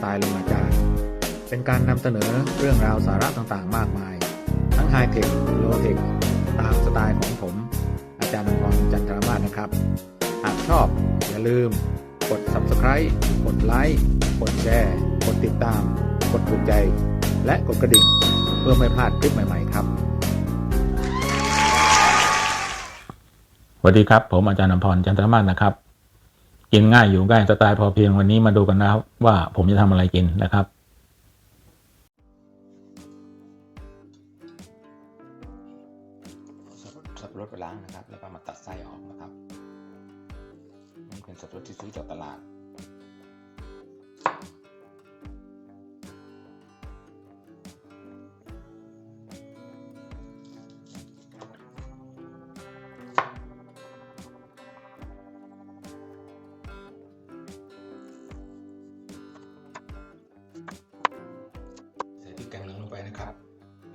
ไตล์ลงอาจารย์ เป็นการนำเสนอเรื่องราวสาระต่างๆ มากมาย ทั้งไฮเทคโลเทคตามสไตล์ของผม อาจารย์นพรจันทรมาศนะครับ หากชอบอย่าลืม กด subscribe กดไลค์กดแชร์กดติดตาม กดถูกใจ และกดกระดิ่ง เพื่อไม่พลาดคลิปใหม่ๆ ครับสวัสดีครับ ผมอาจารย์นพรจันทรมาศนะครับ กินง่ายอยู่ง่ายสไตล์พอเพียงวันนี้มาดูกันนะครับว่าผมจะทำอะไรกินนะครับ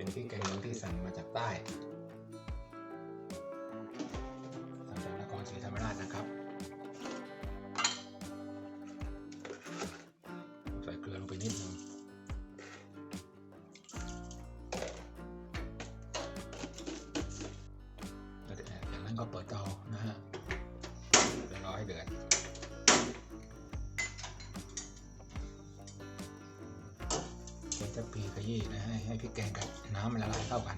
เป็นพริกแกงเหลืองที่สั่งมาจากใต้สั่งจากนครศรีธรรมราชนะครับ เช็ดทัพพีขยี้นะให้ให้พริกแกงกับน้ำมันละลายเข้ากัน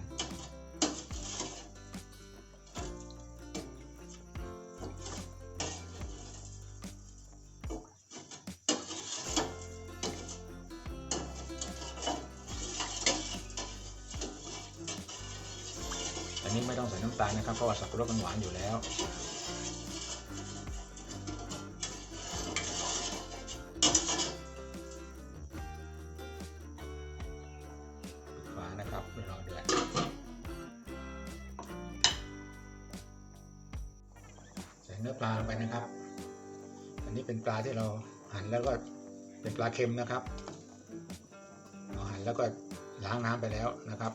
อันนี้ไม่ต้องใส่น้ำตาลนะครับเพราะว่าสับปะรดมันหวานอยู่แล้ว นื้อปลาลงไปนะครับ อันนี้เป็นปลาที่เราหั่นแล้วก็เป็นปลาเค็มนะครับเราหั่นแล้วก็ล้างน้ำไปแล้วนะครับ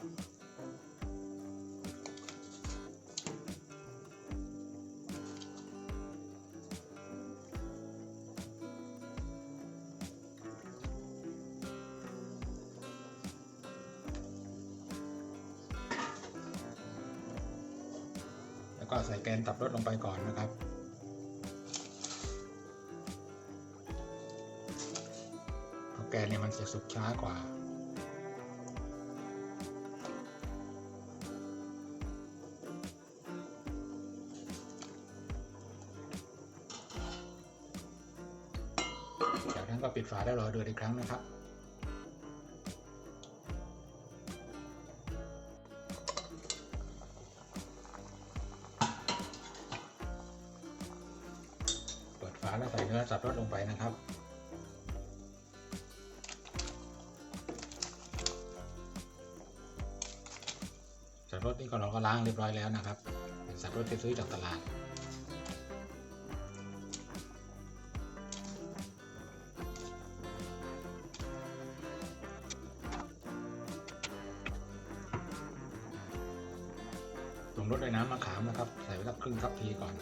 แล้วก็ใส่แกนตับรสลงไปก่อนนะครับ แกนเนี่ยมันจะสุกช้ากว่า จากนั้นก็ปิดฝาได้รอเดือดอีกครั้งนะครับเปิดฝาแล้วใส่เนื้อสับรสลงไปนะครับ นี่ก็เราก็ล้างเรียบร้อยแล้วนะครับ เป็นสับรดที่ซื้อจากตลาดปรุงรสด้วยน้ำมะขามนะครับ ใส่ไปสักครึ่งคัพทีก่อน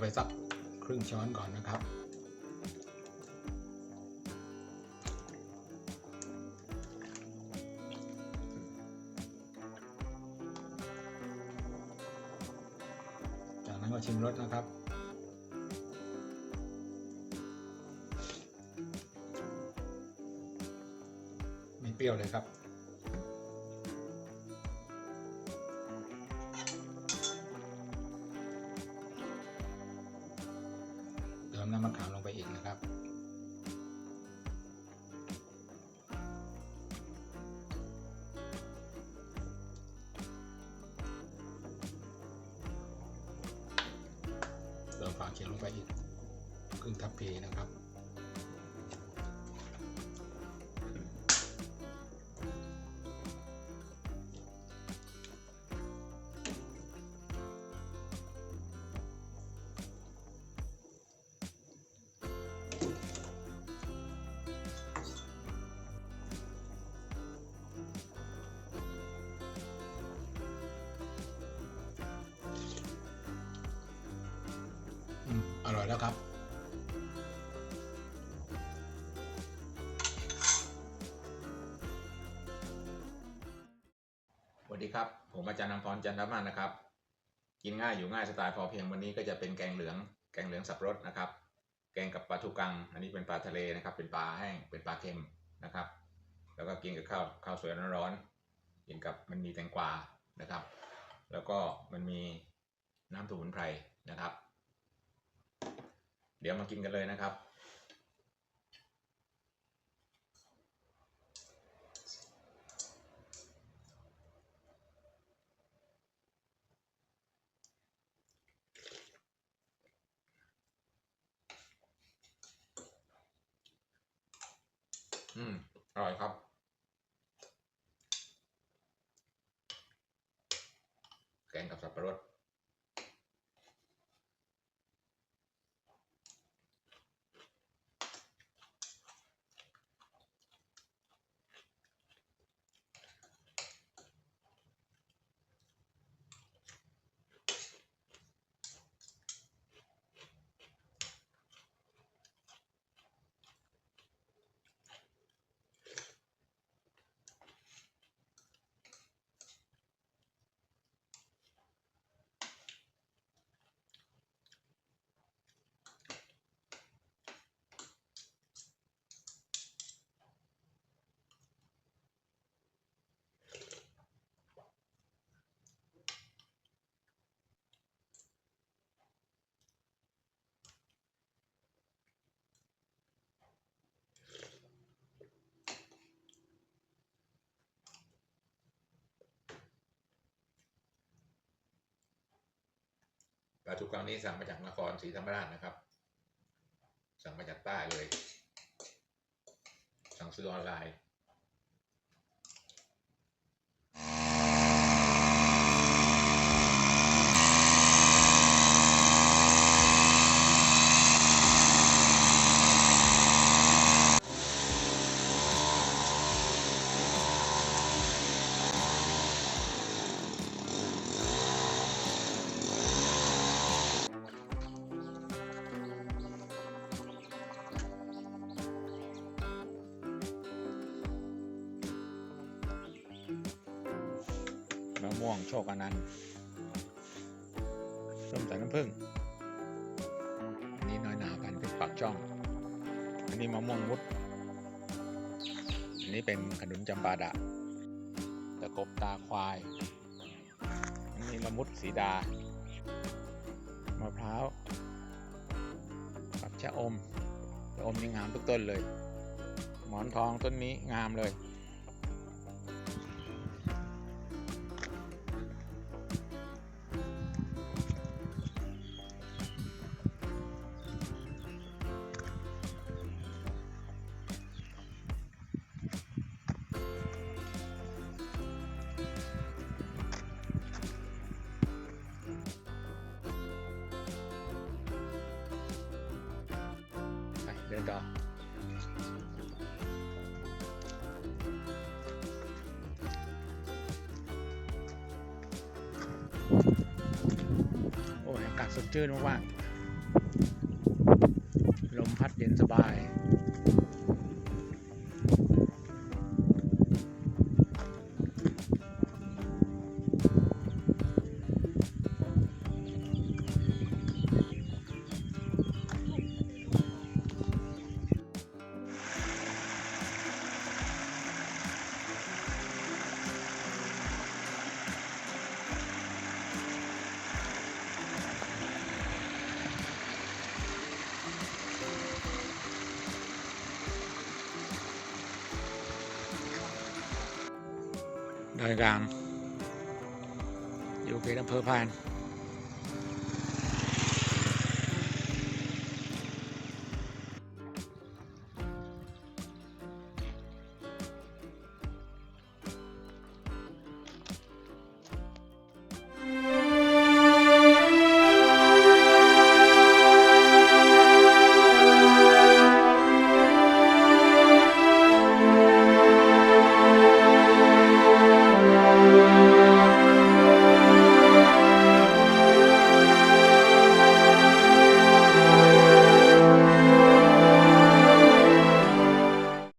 ไปสักครึ่งช้อนก่อนนะครับ จากนั้นก็ชิมรสนะครับไม่เปรี้ยวเลยครับ ฝาเขียนลงไปอีกครึ่งทัพพีนะครับ วัสดีครับ ผมอาจารย์นำพรจันทร์มานะครับ กินง่ายอยู่ง่ายสไตล์พอเพียงวันนี้ก็จะเป็นแกงเหลือง แกงเหลืองสับปะรดนะครับ แกงกับปลาทูกัง อันนี้เป็นปลาทะเลนะครับ เป็นปลาแห้ง เป็นปลาเค็มนะครับ แล้วก็กินกับข้าวข้าวสวยร้อนๆกินกับมันมีแตงกวานะครับ แล้วก็มันมีน้ำสมุนไพรนะครับ เดี๋ยวมากินกันเลยนะครับ ลาทูกังนี้สั่งมาจากนครศรีธรรมราชนะครับ สั่งมาจากใต้เลย สั่งซื้อออนไลน์ มะม่วงโชคอนันต์ส้มสายน้ำผึ้งอันนี้น้อยหนากันเป็นปักช่อง อันนี้มะม่วงมุด อันนี้เป็นขนุนจำปาดะตะกบตาควาย อันนี้ละมุดสีดามะพร้าวกับชะอมชะอมยังงามทุกต้นเลย หมอนทองต้นนี้งามเลย ไปเดินต่อโอ้ยอากาศสดชื่นมากๆลมพัดเย็นสบาย ดอยกลาง อยู่เขตอำเภอพาน